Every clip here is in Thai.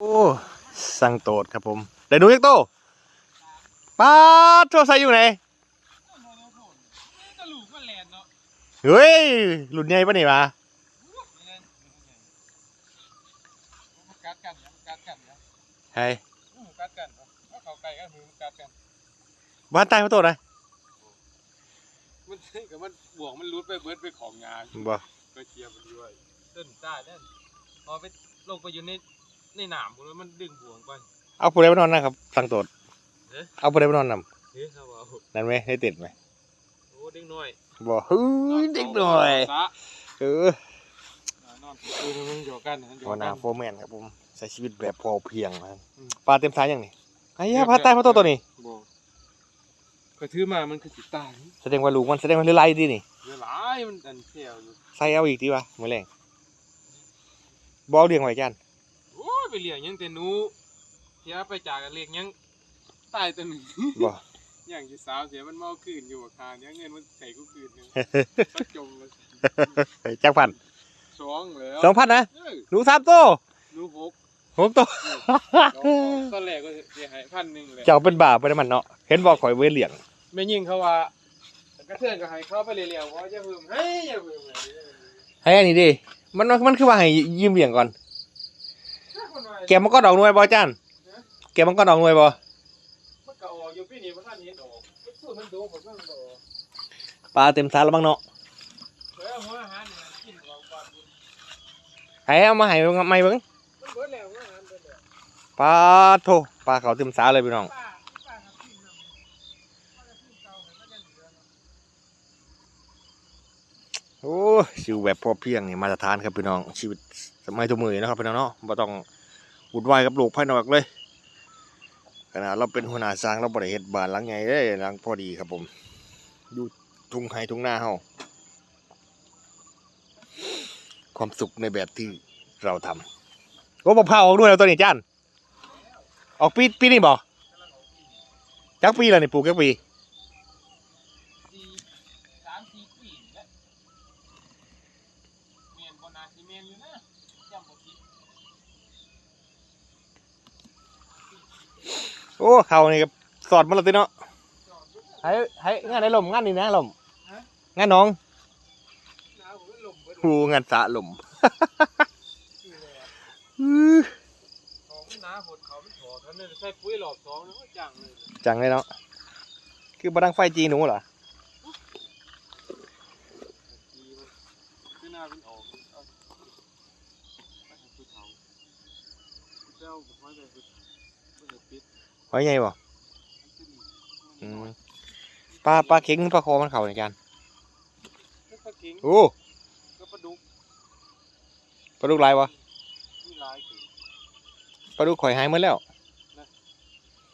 โอ้สั่งโตดครับผมได้หนูยักโตป้าดโทรศัพท์อยู่ไหนกระลูกมันแลนเนาะเฮ้ยหลุดใหญ่ปะนี่มามันกัดกันเนี่ยมันกัดกันเนี่ยใช่มันกัดกันถ้าเขาไก่กันมือมันกัดกันบ้านใต้เขาโตนะมันกับมันบวกมันรุดไปเบิดไปของงานบ่ก็เชียร์มันด้วยเต้นใต้เต้นพอไปลงไปอยู่ใน ในหนามแล้วมันดึงบ่วงไป เอาผู้ใดมานอนนะครับสั่งโตดเอ๊ะ เอาผู้ใดมานอนนเฮ้ยครับเอาำนั่นไหมได้ติดไหมโอ้เด็กน้อยบ่เฮ้ยเด็กหน่อยซะเออนอนดูมันหยอกกันมันหยอกหัวหกั น้านโฟร์แมนครับผมใช้ชีวิตแบบพอเพียงนะครับอืม ปลาเต็มสายยังนี่ไอ้ยาปลาใต้เขาโตตัวนี้บ่ก็ถือมามันคือสิตายแสดงว่าลูกมันแสดงว่าเรือไล่ดีนี่เดี๋ยวหลายมันอันเที่ยวอยู่ใส่เอาอีกดีวะมื้อแรงบ่เอาเลี้ยงไว้จานโอ้ย ไปเลี้ยงยังแต่หนูเที่ยวไปจากกันเลี้ยงยังตายตัวหนึ่งบ่อย่างที่สาวเสียมันเมาคืนอยู่กับคาเนี่ยเงินมันใส่กูคืนเนี่ยก็จมเลยจักพันสองแล้วสองพันนะเออหนูสามตัวหนูหกผมตัวตอนแรกก็เสียหายพันหนึ่งเลยเจ้าเป็นบาปไปแล้วมันเนาะเห็นบอกข่อยเว้ยเหลี่ยงไม่ยิงเขาว่าแต่กระเทือนก็ให้เข้าไปเรียวๆเพราะจะพึ่มให้อย่าพึ่มเลยให้อันนี้ดิมันมันมันคือว่าให้ยืมเหลี่ยงก่อนถ้าคนว่า แกมันก็ดอกหน่วยบ่จานแกมันก็ดอกหน่วยบ่มันก็ออกอยู่ปีนี้มันท่านเห็นออกมันสู้มันดูผมก็มันดูปลาเต็มสารแล้วบ้างเนาะเฮ้ยหัวอาหารเนี่ยกินของก่อนบุญให้เอามาให้เบิ่งไม่เบิ่งมันเบิดแล้วหัวอาหารเบิดแล้วปลาโถปลาเขาเต็มสาเลยพี่น้องป้าป้าทำกินนำป้าจะกินเก่าให้มันยังเหลือเนาะโอ้ชีวิตแบบพอเพียงนี่มาตรฐานครับพี่น้องชีวิตสมัยทุกมือนะครับพี่น้องเนาะบ่ต้อง วุ่นวายกับโลกภายนอกเลยขนาดเราเป็นหัวหน้าสร้างเราบ่ได้เฮ็ดบ้านหลังใหญ่เด้หลังพอดีครับผมอยู่ทุ่งไร่ทุ่งนาเฮาความสุขในแบบที่เราทำโอ้มะพร้าออกด้วยแล้วตัวนี้จ้านออกปีปีนี้บ่จักปีแล้วนี่ปลูกจักปี โอ้เขานี่ก็สอดมาแล้วติเนาะให้ให้งานในลมงานนี่นะลมงานน้องหนาวผมก็ลมเบิดหูงานสระลมนี่แหละอื้อของมันหนาหดเขามันถอดเขาเนี่ยใส่ปุ๋ยหลอบสองแล้วก็จังเลยจังเลยเนาะคือบัดังไฟจีหนูเหรอดีมันคือหน้าเป็นออกเอาไปให้ผู้เฒ่าเจ้าบอกว่าจะปิดไม่ได้ ปิดไว้ไงบ่มันขึ้นอืมปลาปลาเข็งปลาคอมันเข่าในจานแล้วปลาเก๋งโอ้ก็ปลาดุกปลาดุกลายวะมีหลายเก๋งปลาดุกข่อยหายหมดแล้ว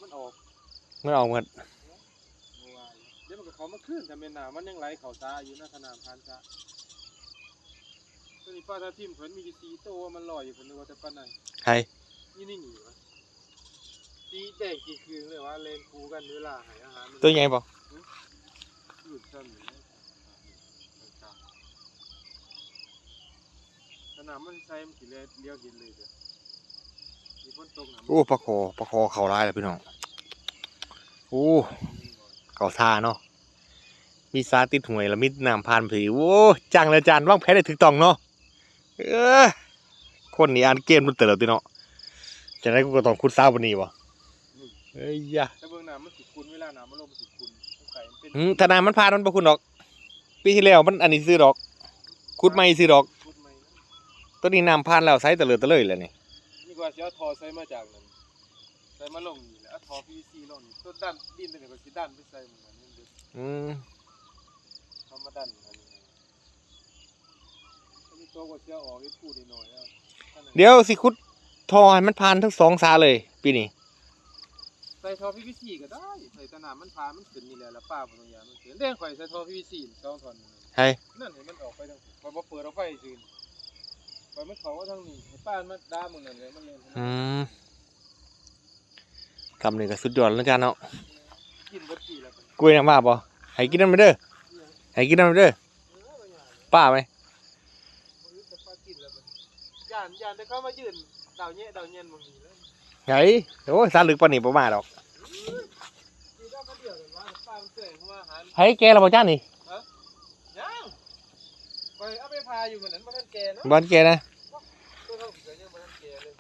มันออกมันออกหมดเมื่อวานเดี๋ยวมันก็เขามาขึ้นแต่เมนหนามันยังไหลเขาซาอยู่หน้าสนามพันซะตัวนี้ป้าทับทิมเพิ่นมีอยู่สีโตวมันลอยอยู่เพิ่นนึกว่าจะปลาไหนใครนี่นี่หนีวะ สีแดงกี่คืนเลยว่าเลนคูกันเวลาใหายอาหารมันตัวใหญ่บ่หลุดซ้ำอยู่นะสนามมันใส่มันสิเลี้ยวเลี้ยวเห็นเลยเด้อมีฝนตกนะโอ้ปลาคอปลาคอเข่าลายแล้วพี่น้องโอ้เข่าท่าเนาะมีซาติดหวยแล้วมีน้ำผ่านผีโอ้จังเลยจานว่างแพ้ได้ถึกต้องเนาะเออคนนี้อ่านเกมมันเต๋อติเนาะจะได้กูก็ต้องคุดซ้าวันนี้วะ เอ้ยยะแต่เบื้องหน้ามันสิคุณเวลาหน้ามันลงมันสิคุณสงสัยมันเป็นอืมธนามันพานมันบ่คุณดอก ปีที่แล้วมันอันนี้ซื้อดอกคุดไม่ซื้อดอกคุดไหมนะตัวนี้น้ำพานแล้วไซส์ตะเลิดตะเลยแหล้วนี่ นี่กว่าสิเอาทอใส่มาจากนั้นใส่มาลงนี่แล้วเอาทอ PVC ลงนี่ต้นด้านดินตัวนี้ก็สิด้านไปใส่เหมือนกันนี่เด้ออืมเขามาดันอันนี้อันนี้ตัวก็เสียออกให้พูดหน่อยๆแล้วท่านไหนเดี๋ยวสิคุดทอให้มันพานทั้งสองซาเลย ปีนี้ ใส่ทอ PVC ก็ได้ใส่ตะหนามันพามันขึ้นนี่แหละแล้วป้าบ่ต้องยานมันขึ้นเด้งข่อยใส่ทอ PVC สองท่อนนั่นน่ะให้นั่นเห็นมันออกไปทางข่อยบ่เปิดเอาไฟซื่นข่อยมันเข้ามาทางนี้ให้ป้ามันด่ามึงนั่นเลยมันเล่นอืมคำนี้ก็สุดยอดแล้วจ้าเนาะกินเบ่กี่แล้วกันกล้วยน้ำว่าบ่ให้กินน้ำไปเด้อให้กินน้ำไปเด้อเออบ่ยากป้าไหมบ่รู้แต่ป้ากินแล้วมันย่านย่านแต่เขามายืนดาวแยะดาวเย็นบ่มีแล้ว ไงโอ้ยซาลึกปานนี้ประมาณหรอกมีดอกกระเดี่ยวกันว่าป้ามันเสื่อยเพราะว่าอาหารให้แกเราบ่จ้านี่ยังไปเอาไปพาอยู่เหมือนนั้นมาท่านแกเนาะบ่แกนะตัวเขาเสือยังมาท่านแกเลย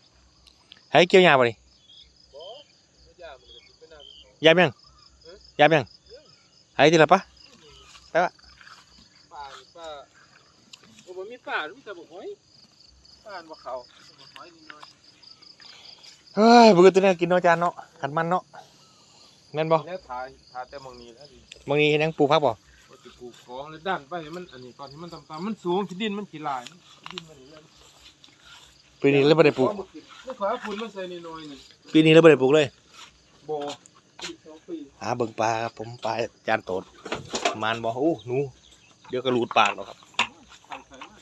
ให้เกี่ยวยาบ่นี่บ่ไม่ยากมันก็เป็นน้ำยามยังยามยังให้ทีละปะป่านี่ป่าโอ้บ่มีป่ามีแต่บ่หอยป่าบ่เขาบ่หอยนิดหน่อย เฮ้ยบ่คือตัวนี้กินเนาะจานเนาะขันมันเนาะแม่นบ่แล้วทาทาแต่มองนี้แล้วดิบางทีเฮ็ดหยังปลูกผักบ่ว่าสิปลูกของแล้วด้านไปมันอันนี้ตอนที่มันต่ำๆมันสูงที่ดินมันขี้ลายดินมันนี่เลยปีนี้เลยบ่ได้ปลูกไม่ขอให้คุณมันใส่นิดหน่อยนึงปีนี้เลยบ่ได้ปลูกเลยบ่อีกสองปีหาเบิ่งปลาครับผมปลาจานโตดประมาณบ่โอ้หนูเดี๋ยวก็หลุดปากแล้วครับทำใส่มา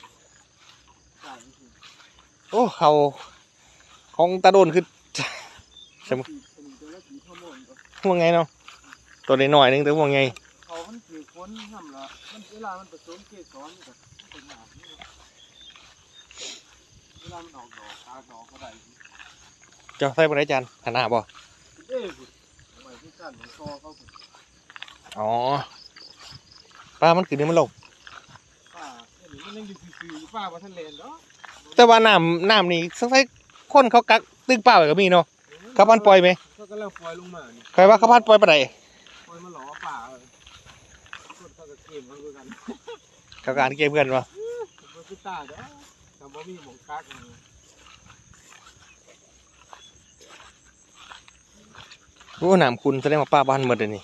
ป่านี่สิโอ้เขาของตาโดนคือใช่มั้ยเป็นตัวละกี่ชั่วงก็ว่าไงเนาะตัวน้อยนึงแต่ว่าไงเขามันถือคนทำละมันเวลามันผสมเกสรกับเป็นหนาเวลามันออกดอกตาดอกก็ได้จ้าใส่บ่ได้จานขนาดบ่เอ้ยบุทำไมที่กันของคอเขาอ๋อปลามันขึ้นนี่มันลงป้าเอ้ยมันยังอยู่ซื่อๆป้าว่าท่านเลเนาะแต่ว่าน้ำน้ำนี่สงสัยคนเขากักตึกปลาไว้ก็มีเนาะ ขาพันปล่อยไหมเขากำลังปล่อยลงมานี่ใครว่าเขาพันปล่อยปานใดปล่อยมาหล่อป่าเลยคนเขาก็เกมเขาคือกันเขาการเกมกันวะมันคือตาเด้อแต่บ่มีหมองกักนี่โอ้น้ำคุณแสดงว่าปลาบ้านหมดเลยนี่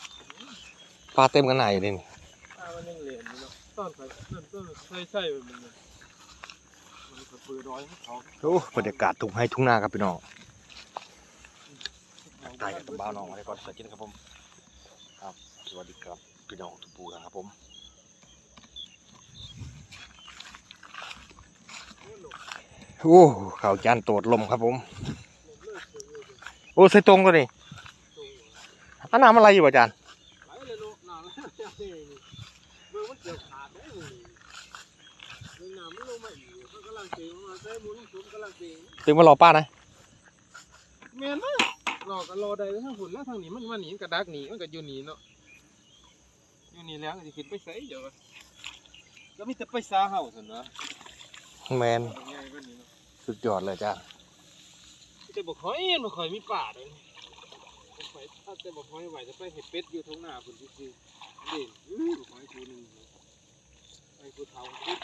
ปลาเต็มกันหนาอยู่นี่ป้ามันยังเลนอยู่เนาะต้นเขาต้นต้นใส่ๆมันเนี่ยมันก็เปื่อยร้อยให้เขา โอ้บรรยากาศทุ่งให้ทุ่งนาครับพี่น้อง ตายกับตัวบ้าวน้องไว้ก่อนสวัสดีครับผมครับสวัสดีครับพี่น้องทุกผู้ครับผมโอ้ข่าวจานโตดลมครับผม โอ้ใส่ตรงตัวนี้อันน้ำอะไรอยู่ป่ะจานไหลเลยลูกน้ำนี่เบิ่งมันเกี่ยวขาดได้เลยเบิ่งน้ำมันลงมาอีกมันกำลังเตะมาใส่หมุนสูงกำลังเตะถึงมารอป้า นะแม่นมั้ยรอกันรอได้ทั้งฝุ่นแล้วทางนี้มันมาหนีกระดักหนีมันก็อยู่หนีเนาะอยู่หนีแล้วก็สิขึ้นไปไสเดี๋ยวก็ก็มีแต่ไปซาเฮาซั่นนะแมนานี้เนสุดยอดเลยจ้าแต่บ่ค่อยบ่ค่อยมีป่าเลยถ้าแต่บ่ค่อยไหวจะไปเฮ็ดเป็ดอยู่ท้องนาพุ่นซื่อๆเด่นอื้อบ่ค่อยตัวหนึ่งไปผู้เฒ่าพุด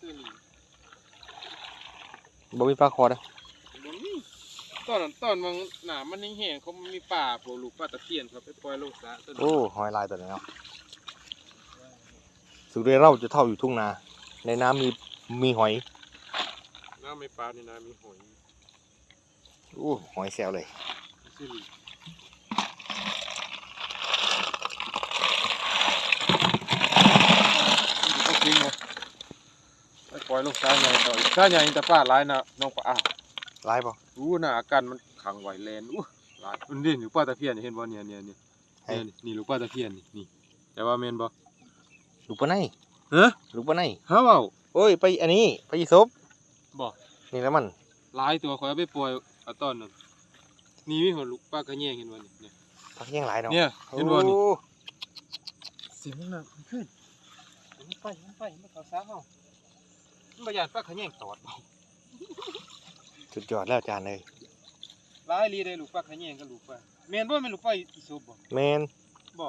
ซื้อนี่บ่มีปลาคอนะบ่มี ตอนนั้นตอนมันหนามันแห้งๆเขามีป่าพวกลูกปลาตะเพียนเขาไปปล่อยลงสระต้นโอ้หอยลายตัวนี้เนาะสุดเรเราจะเท่าอยู่ทุ่งนา ในน้ำมีมีหอย น้ำไม่ปลาในน้ำมีหอยโอ้หอยแซวเลยซื้อนี่ก็ทิ้งเลยไปปล่อยลงสระใหญ่ต่ออีกสระใหญ่แต่ป้าหลายนะน้องปลาอ้าวลายป่ะ อู้น่ะอาการมันขังไหวแลนอู้หลายมันนี่ลูกปลาตะเพียนนี่เห็นบ่เนี่ยเนี่ยเนี่ยเนี่ยนี่นี่ลูกปลาตะเพียนนี่นี่แต่ว่าแม่นบ่ลูกปลาไหนฮะลูกปลาไหนฮะเว้า โอ้ย ไปอันนี้ ไปยีซบบ่ นี่แล้วมัน หลายตัวขอยเอาไปปล่อยเอาตอนนั้นนี่มีหัวลูกปลากระแยงเห็นบ่นี่เนี่ยพักยังหลายเนาะเนี่ยเห็นบ่นี่โอ้เสียงมันน่ะมันขึ้นมันไปมันไปมันเข้าซ้าเฮามันบ่ยานปลากระแยงตอดบ่ สุดยอดแล้วจานเลยหลายลีได้ลูกปลากระแยงกับลูกปลาแม่นบ่แม่นลูกปลาอีสบบ่แมนบ่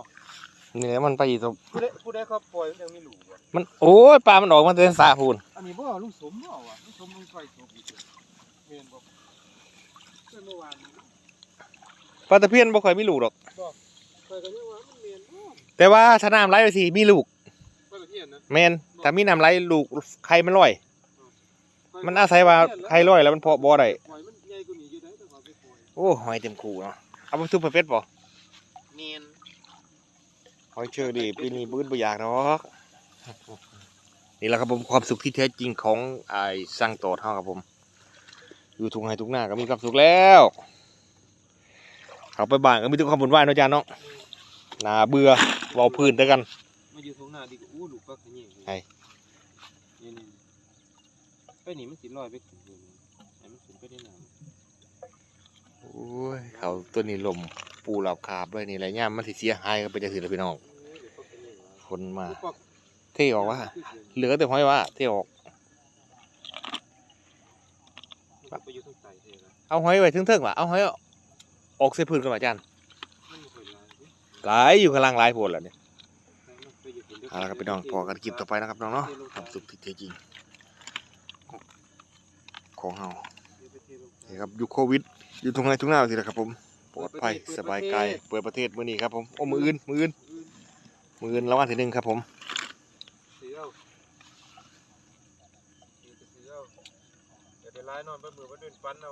นี่แล้วมันไปยีซบผู้ใดผู้ใดเขาปล่อยมันยังมีลูกบ่มันโอ้ยปลามันออกมาเต็มสาพูนอันนี้บ่ลูกสมบ่วะลูกสมมันไปสบอีกเด้อแม่นบ่เมื่อวานนี้ปลาตะเพียนบ่ค่อยมีลูกหรอกไปกันยังว่ามันแม่นบ่แต่ว่าถ้าน้ำไหลไปสิมีลูกปลาตะเพียนนะแมนถ้ามีน้ำไหลลูกไข่มันลอย มันอาศัยว่าไข่ลอยแล้วมันเพาะบ่ได้ปล่อยมันใหญ่กว่านี้อยู่ได้แต่เขาไปปล่อยโอ้หอยเต็มคูเนาะเอาไปซุปเปอร์เป็ดบ่แม่นหอยเชอรี่ปีนี้บื้นบ่อยากหรอกนี่แหละครับผมความสุขที่แท้จริงของไอ้สร้างโตดเฮาครับผม อยู่ทุ่งไร่ทุ่งนาก็มีความสุขแล้วเขาไปบ้านก็มีแต่ความบุญวายเนาะจานเนาะน่าเบื่อเว้าพื้นเด้อกันมาอยู่ตรงหน้าดีกว่าอู้ลูกปลาขะแยงไอ้นี่นี่ ไปนี่มันสิลอยไปถึงนี่ให้มันขึ้นไปได้น้เขาตัวนี้ลมปูเหล่าคาบไว้นี่แหละย่ามมันสิเสียหายก็ไปจะสิแล้วพี่น้องเอ้ยเดี๋ยวพวกเป็นอย่างไรคนมาพวกเท่ออกว่า เหลือแต่ห้อยว่า เท่ออกมันไปอยู่ทางใต้เท่นะเอาห้อยไว้ถึงเทิงว่ะเอาห้อยออกใส่พื้นกันว่ะอาจารย์มันบ่ค่อยหลายเด้หลายอยู่ข้างล่างหลายโพดแล้วเนี่ยแต่มันไปอยู่คนเดียวเอาละครับพี่น้องพอกันคลิปต่อไปนะครับน้องเนาะความสุขที่แท้จริง ของเฮาเดี๋ยวไปเทลงไปนี่ครับยุคโควิดอยู่ตรงไหนทุกหน้าสิละครับผมปลอดภัยสบายกายเปิดประเทศมื้อนี้ครับผมโอ้มืออื่นมืออื่นมืออื่นรางวัลที่หนึ่งครับผมเดี๋ยวไล่นอนไปมือไปเดินฟันเอา